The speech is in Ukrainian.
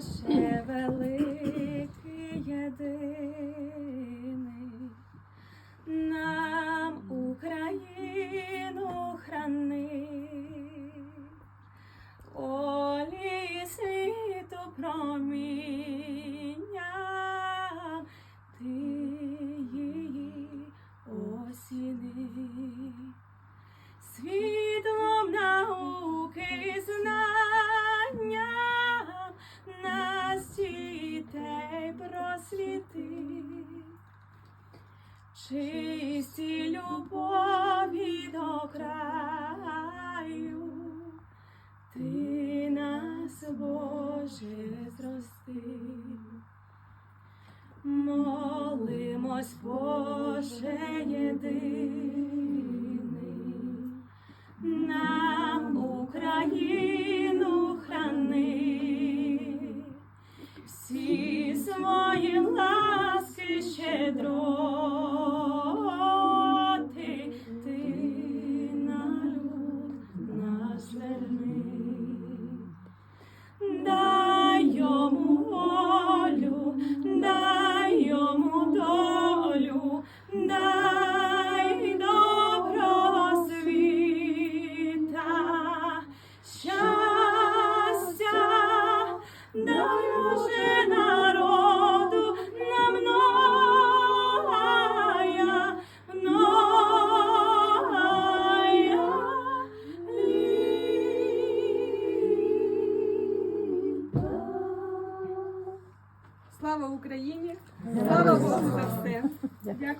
Боже великий єдиний, нам Україну храни, волі світу проміння, ти її осіни. Світлом науки знання чисті любові до краю, ти нас, Боже, зрости, Молимось, Боже єдиний, Слава Україні! Слава Богу за все! Дякую.